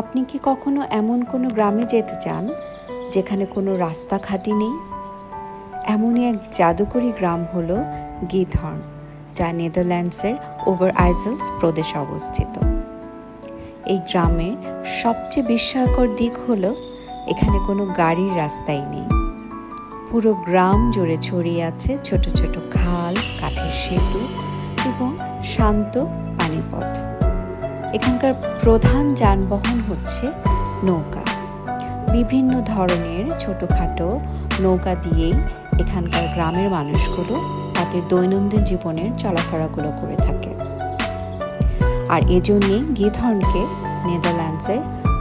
আপনি কি কখনো এমন কোনো গ্রামে যেতে চান যেখানে কোনো রাস্তাঘাটই নেই? এমনই এক জাদুকরী গ্রাম হল গিথর্ন যা নেদারল্যান্ডসের ওভার আইজলস প্রদেশে অবস্থিত। এই গ্রামের সবচেয়ে বিস্ময়কর দিক হলো এখানে কোনো গাড়ির রাস্তাই নেই। পুরো গ্রাম জুড়ে ছড়িয়ে আছে ছোট ছোট খাল, কাঠের সেতু এবং শান্ত পানিপথ। এখানকার প্রধান যানবাহন হচ্ছে নৌকা। বিভিন্ন ধরনের ছোটোখাটো নৌকা দিয়েই এখানকার গ্রামের মানুষগুলো তাদের দৈনন্দিন জীবনের চলাফেরাগুলো করে থাকে। আর এজন্যই গিথর্নকে নেদারল্যান্ডসের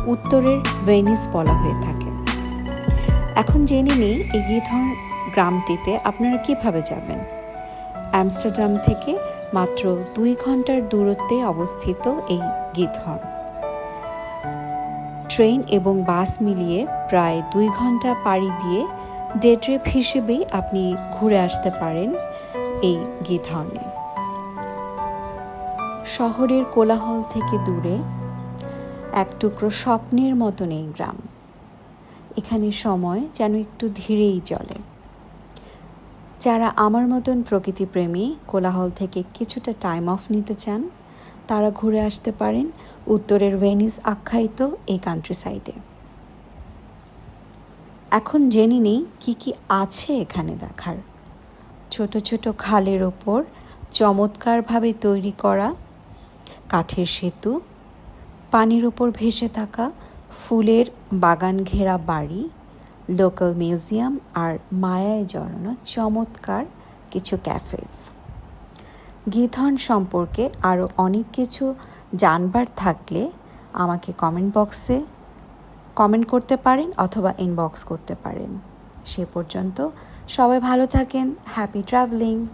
উত্তরের ভেনিস বলা হয়ে থাকে। এখন জেনে নিই এই গিথর্ন গ্রামটিতে আপনারা কীভাবে যাবেন? অ্যামস্টারডাম থেকে মাত্র দুই ঘণ্টার দূরত্বে অবস্থিত এই গিথর্ন ট্রেন এবং বাস মিলিয়ে প্রায় দুই ঘণ্টা পাড়ি দিয়ে ডে ট্রিপ হিসেবেই আপনি ঘুরে আসতে পারেন এই গিথর্নে শহরের কোলাহল থেকে দূরে এক টুকরো স্বপ্নের মতন এই গ্রাম। এখানে সময় যেন একটু ধীরেই চলে। যারা আমার মতন প্রকৃতিপ্রেমী, কোলাহল থেকে কিছুটা টাইম অফ নিতে চান, তারা ঘুরে আসতে পারেন উত্তরের ভেনিস আখ্যায়িত এই কান্ট্রি সাইডে এখন জেনে নেই কী কী আছে এখানে দেখার। ছোট ছোট খালের ওপর চমৎকারভাবে তৈরি করা কাঠের সেতু, পানির ওপর ভেসে থাকা ফুলের বাগান ঘেরা বাড়ি লোকাল মিউজিয়াম আর মায়ায় জড়ানো চমৎকার কিছু ক্যাফেজ গীধন সম্পর্কে আরও অনেক কিছু জানবার থাকলে আমাকে কমেন্ট বক্সে কমেন্ট করতে পারেন অথবা ইনবক্স করতে পারেন। সে পর্যন্ত সবাই ভালো থাকেন হ্যাপি ট্রাভেলিং